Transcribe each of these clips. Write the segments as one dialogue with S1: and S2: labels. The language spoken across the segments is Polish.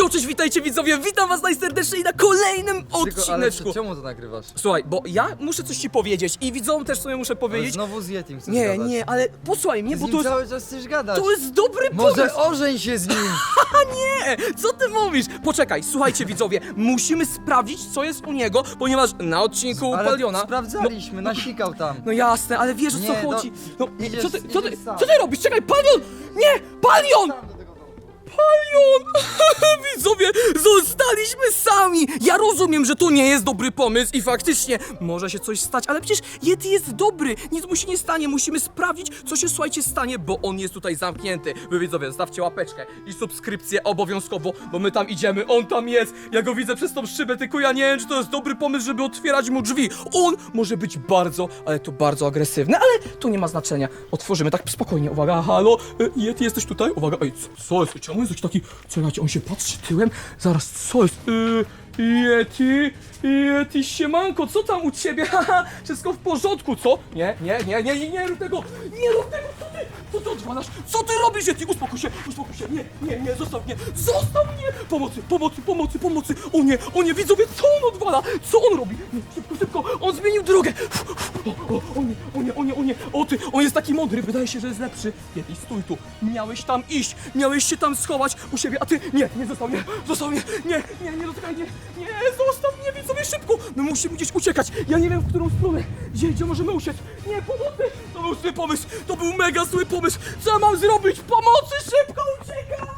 S1: Jo, cześć, witajcie widzowie, witam was najserdeczniej na kolejnym
S2: Tylko, ale
S1: odcineczku.
S2: czemu to nagrywasz?
S1: Słuchaj, bo ja muszę coś ci powiedzieć i widzom też sobie muszę
S2: Ale
S1: powiedzieć.
S2: znowu z Yetim chcesz
S1: Nie,
S2: gadać.
S1: nie, ale posłuchaj mnie,
S2: Z
S1: bo
S2: nim
S1: to jest,
S2: cały czas chcesz gadać.
S1: to jest dobry pomysł.
S2: Może ożeń się z nim!
S1: Nie, co ty mówisz? Poczekaj, słuchajcie widzowie, musimy sprawdzić co jest u niego, ponieważ na odcinku
S2: Ale
S1: Paliona...
S2: sprawdzaliśmy, nasikał tam.
S1: No jasne, ale wiesz o co
S2: Nie, no,
S1: chodzi. No,
S2: idziesz-
S1: co, ty, co, ty,
S2: idziesz sam.
S1: co ty robisz? Czekaj, Palion! Nie! Palion! Palion! Widzowie, zostaliśmy sami! Ja rozumiem, że to nie jest dobry pomysł i faktycznie może się coś stać, ale przecież Yeti jest dobry, nic mu się nie stanie, musimy sprawdzić, co się, słuchajcie, stanie, bo on jest tutaj zamknięty. Wy widzowie, zostawcie łapeczkę i subskrypcję obowiązkowo, bo my tam idziemy, on tam jest, ja go widzę przez tą szybę, tylko ja nie wiem, czy to jest dobry pomysł, żeby otwierać mu drzwi. On może być bardzo, ale to bardzo agresywny, ale to nie ma znaczenia. Otworzymy tak spokojnie, uwaga, halo, y, Yeti, jesteś tutaj? Uwaga, ej, co, co jest? Czemu jest jakiś taki, czekajcie, on się patrzy tyłem? Zaraz, co jest? Y, Yeti, Yeti, siemanko, co tam u ciebie? Haha, wszystko w porządku, co? Nie, nie, nie, nie, nie, nie rób tego, nie rób tego, co ty, co ty robisz, Yeti? Uspokój się, uspokój się, nie, nie, nie, zostaw mnie, zostaw mnie! Pomocy, pomocy, pomocy, pomocy, o nie, o nie, widzowie, co on odwala? Co on robi? Nie, szybko, szybko, on zmienił drogę! O, o, o nie, o nie, o nie, o nie, o ty, on jest taki mądry, wydaje się, że jest lepszy. Yeti, stój tu, miałeś tam iść, miałeś się tam schować u siebie, a ty, nie, nie, zostaw mnie, zostaw mnie, nie, nie, nie dotykaj, nie, nie, zostaw mnie, widzowie, szybko, my musimy gdzieś uciekać, ja nie wiem, w którą stronę, gdzie możemy uciec, nie, pomocy, to był zły pomysł, to był mega zły pomysł, co mam zrobić, pomocy, szybko uciekam!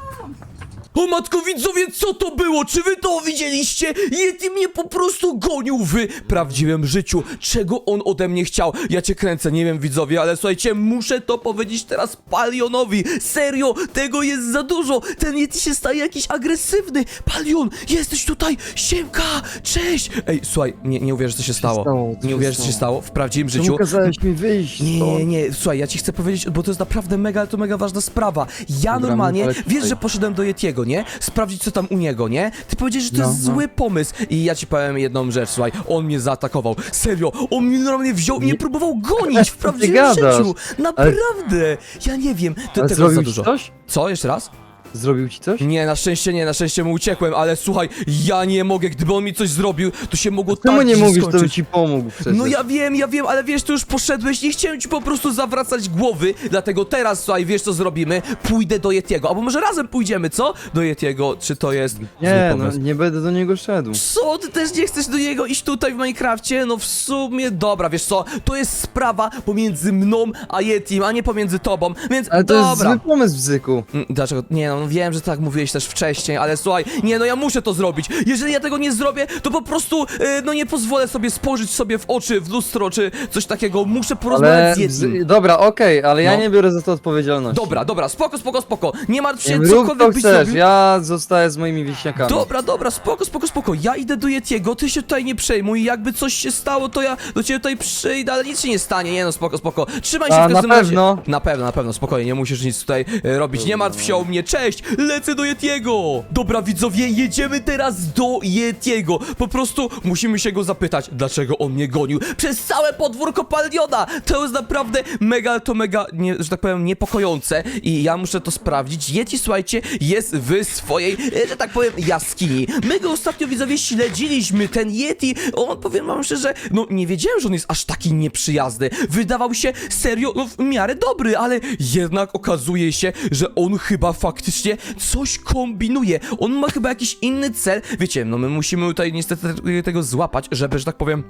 S1: O matko widzowie, co to było? Czy wy to widzieliście? Yeti mnie po prostu gonił w prawdziwym życiu. Czego on ode mnie chciał? Ja cię kręcę, nie wiem widzowie, ale słuchajcie, muszę to powiedzieć teraz Palionowi. Serio, tego jest za dużo. Ten Yeti się staje jakiś agresywny. Palion, jesteś tutaj? Siemka, cześć. Ej, słuchaj, nie, nie uwierzysz co się stało.
S3: stało? Co
S1: Nie
S3: się
S1: uwierzysz co się
S3: stało?
S1: w prawdziwym
S3: Czemu
S1: życiu.
S3: kazałeś mi wyjść
S1: Nie,
S3: stąd?
S1: nie, nie, słuchaj, ja ci chcę powiedzieć, bo to jest naprawdę mega, to mega ważna sprawa. Ja
S3: Dobra,
S1: normalnie,
S3: ale
S1: wiesz,
S3: tutaj.
S1: że poszedłem do Yetiego, nie? Sprawdzić, co tam u niego, nie? Ty powiedziałeś, że to
S3: No,
S1: jest
S3: no.
S1: zły pomysł. I ja ci powiem jedną rzecz, słuchaj, on mnie zaatakował. Serio, on mnie normalnie wziął i mnie
S3: Nie-
S1: próbował gonić w prawdziwym
S3: gadasz?
S1: życiu. Naprawdę. Ja nie wiem, to
S3: Ale
S1: tego jest za
S3: zrobił
S1: dużo.
S3: coś?
S1: Co, jeszcze raz?
S3: Zrobił ci coś?
S1: Nie, na szczęście nie, na szczęście mu uciekłem, ale słuchaj, ja nie mogę, gdyby on mi coś zrobił, to się mogło
S3: Czemu
S1: tak
S3: nie
S1: źle
S3: mówisz, to
S1: skończyć.
S3: ci pomógł przecież?
S1: No ja wiem, ja wiem, ale wiesz, ty już poszedłeś, nie chciałem ci po prostu zawracać głowy, dlatego teraz, słuchaj, wiesz co zrobimy? Pójdę do Yetiego, albo może razem pójdziemy, co? Do Yetiego, czy to jest zły
S3: Nie, no
S1: pomysł?
S3: nie będę do niego szedł.
S1: Co, ty też nie chcesz do niego iść tutaj w Minecrafcie? No w sumie, dobra, wiesz co, to jest sprawa pomiędzy mną a Yetim, a nie pomiędzy tobą, więc
S3: Ale to
S1: dobra.
S3: jest zły pomysł, Bzyku.
S1: Mm, Dlaczego? Nie no, wiem, że tak mówiłeś też wcześniej, ale słuchaj, nie no, ja muszę to zrobić. Jeżeli ja tego nie zrobię, to po prostu, e, no nie pozwolę sobie spojrzeć sobie w oczy, w lustro, czy coś takiego. Muszę porozmawiać
S3: Ale...
S1: z.
S3: Bzy... Dobra, okej, ale ja
S1: No.
S3: nie biorę za to odpowiedzialności.
S1: Dobra, dobra, spoko, spoko, spoko. Nie martw się,
S3: Nie, rób co
S1: cokolwiek byś
S3: chcesz,
S1: zrobił.
S3: ja zostaję z moimi wieśniakami.
S1: Dobra, dobra, spoko, spoko, spoko. Ja idę do Yetiego, ty się tutaj nie przejmuj. Jakby coś się stało, to ja do ciebie tutaj przyjdę, ale nic się nie stanie. Nie no, spoko, spoko. Trzymaj się
S3: A,
S1: w każdym
S3: na
S1: razie.
S3: pewno?
S1: Na pewno, na pewno, spokojnie, nie musisz nic tutaj e, robić. Nie martw się o mnie, cześć! Lecę do Yetiego! Dobra, widzowie, jedziemy teraz do Yetiego. Po prostu musimy się go zapytać, dlaczego on mnie gonił przez całe podwórko Paliona. To jest naprawdę mega, to mega, nie, że tak powiem, niepokojące i ja muszę to sprawdzić. Yeti, słuchajcie, jest w swojej, e, że tak powiem, jaskini. My go ostatnio, widzowie, śledziliśmy. Ten Yeti, on, powiem wam szczerze, no nie wiedziałem, że on jest aż taki nieprzyjazny. Wydawał się serio, no w miarę dobry, ale jednak okazuje się, że on chyba faktycznie coś kombinuje. On ma chyba jakiś inny cel. Wiecie, no my musimy tutaj niestety tego złapać, żeby, że tak powiem,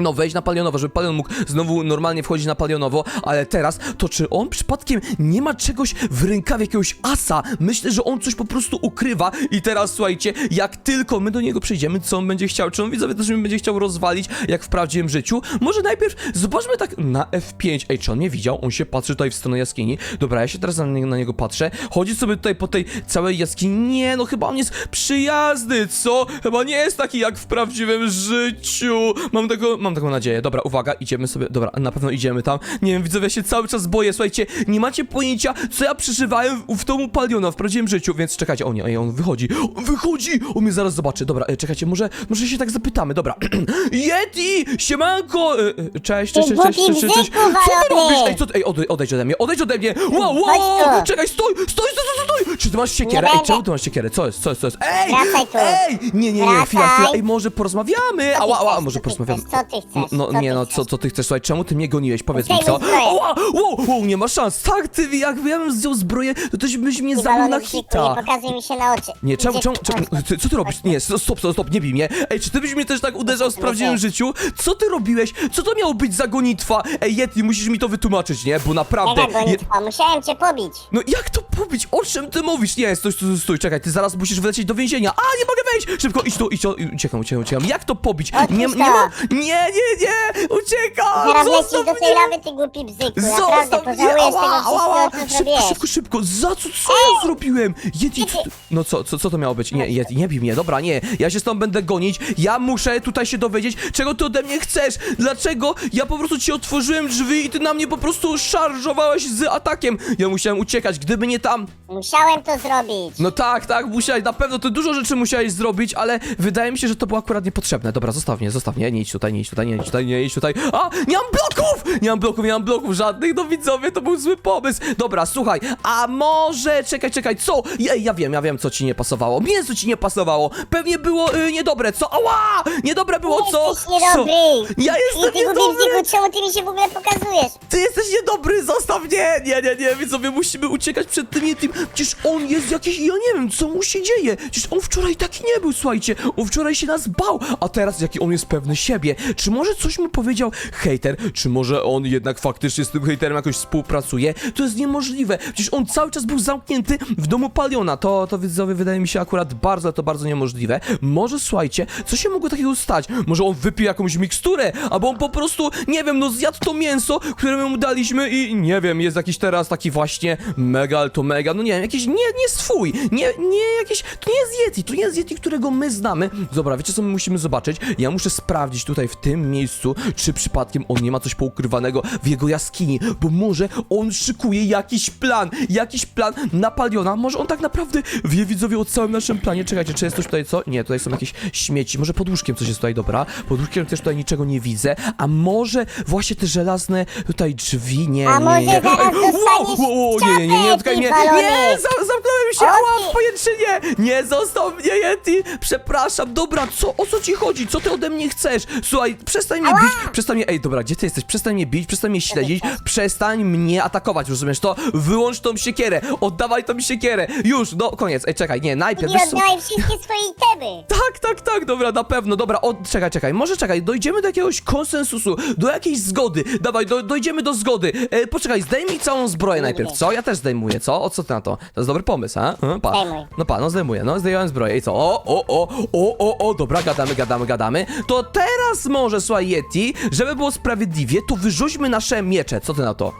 S1: no, wejść na palionowo, żeby palion mógł znowu normalnie wchodzić na palionowo, ale teraz, to czy on przypadkiem nie ma czegoś w rękawie, jakiegoś asa? Myślę, że on coś po prostu ukrywa i teraz, słuchajcie, jak tylko my do niego przyjdziemy, co on będzie chciał, czy on widzowie też mnie będzie chciał rozwalić, jak w prawdziwym życiu? Może najpierw zobaczmy tak na F5, ej, czy on mnie widział? On się patrzy tutaj w stronę jaskini, dobra, ja się teraz na, na niego patrzę, chodzi sobie tutaj po tej całej jaskini, nie, no chyba on jest przyjazny, co? Chyba nie jest taki jak w prawdziwym życiu, mam tego, mam taką nadzieję. Dobra, uwaga, idziemy sobie, dobra, na pewno idziemy tam. Nie wiem, widzowie, ja się cały czas boję, słuchajcie, nie macie pojęcia, co ja przeżywałem w, w domu Paliona w prawdziwym życiu, więc czekajcie, o nie, ej, on wychodzi, on wychodzi, on mnie zaraz zobaczy, dobra, e, czekajcie, może, może się tak zapytamy, dobra. Yeti, siemanko, e, e, cześć, cześć, cześć, cześć, cześć, cześć, Co ty robisz? Ej, co ty, ej, odejdź, odejdź ode mnie, odejdź ode mnie, wow, wow,
S4: tu.
S1: czekaj, stój, stój, stój, stój, stój, czy ty masz siekierę? Ej,
S4: będę.
S1: czemu ty masz siekierę, co jest, co jest, co jest, ej,
S4: Wracaj tu.
S1: ej, nie, nie, nie, chwila, chwila,
S4: Wracaj.
S1: ej, może porozmawiamy, ała, ała, może porozmawiamy.
S4: Co ty chcesz?
S1: No,
S4: Co
S1: nie
S4: ty
S1: no,
S4: chcesz?
S1: co, co ty chcesz, słuchaj, czemu ty mnie goniłeś, powiedz mi, co?
S4: zbroję.
S1: Ała, wow, wow, nie ma szans, tak, ty, jakby ja bym zdjął zbroję, to tyś byś mnie
S4: Ty
S1: zabił na
S4: walony
S1: hita.
S4: Nie pokazuj mi się na oczy.
S1: Nie, czemu, czemu, czemu, ty, co ty robisz? Nie, stop, stop, stop, nie bij mnie. Ej, czy ty byś mnie też tak uderzał w
S4: ty
S1: prawdziwym życiu? Co ty robiłeś? Co to miało być za gonitwa? Ej, Yeti, musisz mi to wytłumaczyć, nie? Bo naprawdę...
S4: Jaka
S1: Je...
S4: gonitwa? Musiałem cię pobić.
S1: No jak to pobić? O czym ty mówisz? Nie, stój, stój, stój, czekaj, ty zaraz musisz wlecieć do więzienia. A, nie mogę wejść! Szybko, idź tu, idź tu, uciekam, uciekam, uciekam. Jak to pobić? Nie, nie ma... Nie, nie, nie! Uciekam!
S4: Zaraz lecisz
S1: Zostaw
S4: do tej
S1: mnie!
S4: lawy, ty głupi bzyku. Naprawdę,
S1: Zostaw mnie!
S4: pożałujesz tego
S1: Ała, ała, ała.
S4: wszystkiego, co
S1: Szybko,
S4: zrobiłeś.
S1: szybko, szybko! Za co, co ja zrobiłem? Yeti, co, no co, co, co to miało być? Nie, Yeti, nie bij mnie, dobra, nie. Ja się stąd będę gonić. Ja muszę tutaj się dowiedzieć, czego ty ode mnie chcesz. Dlaczego ja po prostu ci otworzyłem drzwi i ty na mnie po prostu szarżowałeś z atakiem. Ja musiałem uciekać, gdyby nie tam.
S4: Musiałem to zrobić.
S1: No tak, tak, musiałeś, na pewno ty dużo rzeczy musiałeś zrobić, ale wydaje mi się, że to było akurat niepotrzebne. Dobra, zostaw mnie, zostaw mnie, nie idź tutaj, nie idź tutaj, nie idź tutaj, nie idź tutaj. A, nie mam bloków! Nie mam bloków, nie mam bloków żadnych, no widzowie, to był zły pomysł. Dobra, słuchaj, a może, czekaj, czekaj, co? Ej, ja wiem, ja wiem, co ci nie pasowało. Mięso ci nie pasowało. Pewnie było y, niedobre, co? Ała! Niedobre było, co?
S4: Jesteś niedobry.
S1: Co? Ja
S4: I
S1: jestem
S4: ty
S1: niedobry!
S4: czemu ty mi się w ogóle pokazujesz?
S1: Ty jesteś niedobry, zostaw mnie! Nie, nie, nie, widzowie, musimy uciekać przed tym Yetim. Przecież on jest jakiś, ja nie wiem, co mu się dzieje. Przecież on wczoraj taki nie był, słuchajcie. On wczoraj się nas bał, a teraz jaki on jest pewny siebie. Czy może coś mu powiedział hejter? Czy może on jednak faktycznie z tym hejterem jakoś współpracuje? To jest niemożliwe. Przecież on cały czas był zamknięty w domu Paliona. To, to widzowie, wydaje mi się akurat bardzo, to bardzo niemożliwe. Może, słuchajcie, co się mogło takiego stać? Może on wypił jakąś miksturę, albo on po prostu, nie wiem, no zjadł to mięso, które mu daliśmy i nie wiem, jest jakiś teraz taki właśnie mega, to mega, no nie wiem, jakiś nie, nie swój, nie, nie jakiś, to nie jest Yeti, to nie jest Yeti, którego my znamy. Dobra, wiecie co my musimy zobaczyć? Ja muszę sprawdzić tutaj w tym miejscu, czy przypadkiem on nie ma coś poukrywanego w jego jaskini, bo może on szykuje jakiś plan, jakiś plan na Paliona, może on tak naprawdę wie widzowie o całym naszym planie. Czekajcie, czy jest coś tutaj, co? Nie, tutaj są jakieś śmieci, może pod łóżkiem coś jest tutaj, dobra, pod łóżkiem też tutaj niczego nie widzę, a może właśnie te żelazne tutaj drzwi, nie,
S4: A
S1: nie,
S4: może
S1: nie,
S4: zaraz dostaniesz
S1: wow, nie, nie, nie, nie,
S4: czapę, balony.
S1: nie, za, zamknąłem się, ała, w pajęczynie, nie, zostaw mnie, Yeti, przepraszam, dobra, co, o co ci chodzi, co ty ode mnie chcesz, słuchaj, przestań mnie bić, przestań mnie, ej, dobra, gdzie ty jesteś, przestań mnie bić, przestań mnie śledzić, przestań mnie atakować, rozumiesz to, wyłącz tą siekierę, oddawaj tą siekierę, już, no, koniec, ej, czekaj, nie, najpierw, wiesz co,
S4: oddaj wszystkie swoje itemy.
S1: tak, tak, tak, dobra, na pewno, dobra, o, czekaj, czekaj, może czekaj, dojdziemy do jakiegoś konsensusu, do jakiejś zgody, dawaj, do, dojdziemy do zgody, e, poczekaj, zdejmij całą zbroję najpierw, co? Ja też zdejmuję, co? O co ty na to? To jest dobry pomysł, ha? E, pa.
S4: Zdejmuj.
S1: No pa, no zdejmuję, no zdjąłem zbroję i co? O, o, o, o, o, o, dobra, gadamy, gadamy, gadamy, to teraz może, słuchaj, Yeti, żeby było sprawiedliwie, to wyrzućmy nasze miecze, co ty na to?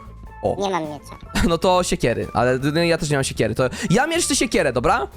S1: O,
S4: Nie mam miecza.
S1: no to siekiery, ale no, ja też nie mam siekiery, to ja miecz, ty siekierę, dobra?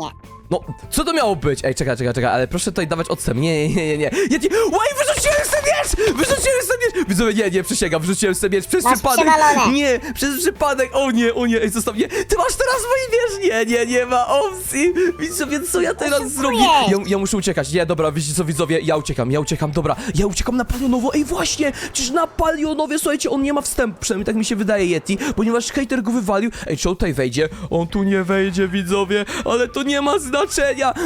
S4: Nie.
S1: No, co to miało być? Ej, czekaj, czekaj, czekaj, ale proszę tutaj dawać odstęp. Nie, nie, nie, nie. Ja ci... Łaj, wyrzuciłem sobie miecz! Wyrzuciłem sobie miecz! Widzowie, nie, nie, przysięgam, wyrzuciłem sobie miecz przez
S4: Masz
S1: przypadek. Nie, przez przypadek. O nie, o nie, ej, zostaw mnie. Ty masz teraz mój miecz! Nie, nie, nie ma opcji. Widzowie, co ja teraz zrobię? Ja, ja muszę uciekać. Nie, dobra, wiecie co, widzowie, ja uciekam, ja uciekam, dobra. Ja uciekam na Palionowo. Ej, właśnie, przecież na Palionowie, słuchajcie, on nie ma wstępu, przynajmniej tak mi się wydaje, Yeti, ponieważ hater go wywalił. Ej, czy on tutaj wejdzie? On tu nie wejdzie, widzowie, ale to nie ma znaczenia.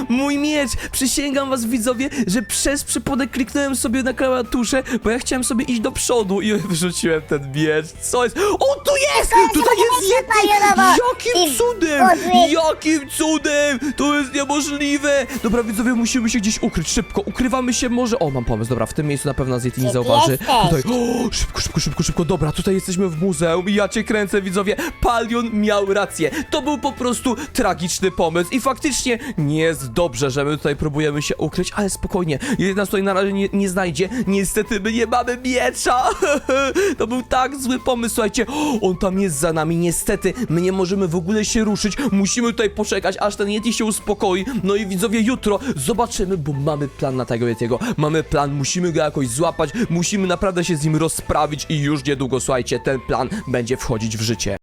S1: Mój miecz, przysięgam was, widzowie, że przez przypadek kliknąłem sobie na klawiaturze, bo ja chciałem sobie iść do przodu i wyrzuciłem ten miecz. Co jest? On tu jest! Tutaj jest Yeti! Jakim cudem! Jakim cudem! To jest niemożliwe! Dobra, widzowie, musimy się gdzieś ukryć. Szybko, ukrywamy się może... O, mam pomysł, dobra, w tym miejscu na pewno nas Yeti nie zauważy. Tutaj, o, szybko, szybko, szybko, szybko, dobra, tutaj jesteśmy w muzeum i ja cię kręcę, widzowie. Palion miał rację. To był po prostu tragiczny pomysł i faktycznie nie jest dobrze, że my tutaj próbujemy się ukryć, ale spokojnie, jeżeli nas tutaj na razie nie, nie znajdzie, niestety my nie mamy miecza. to był tak zły pomysł, słuchajcie, on tam jest za nami, niestety, my nie możemy w ogóle się ruszyć, musimy tutaj poczekać, aż ten Yeti się uspokoi, no i widzowie, jutro zobaczymy, bo mamy plan na tego Yetiego, mamy plan, musimy go jakoś złapać, musimy naprawdę się z nim rozprawić i już niedługo, słuchajcie, ten plan będzie wchodzić w życie.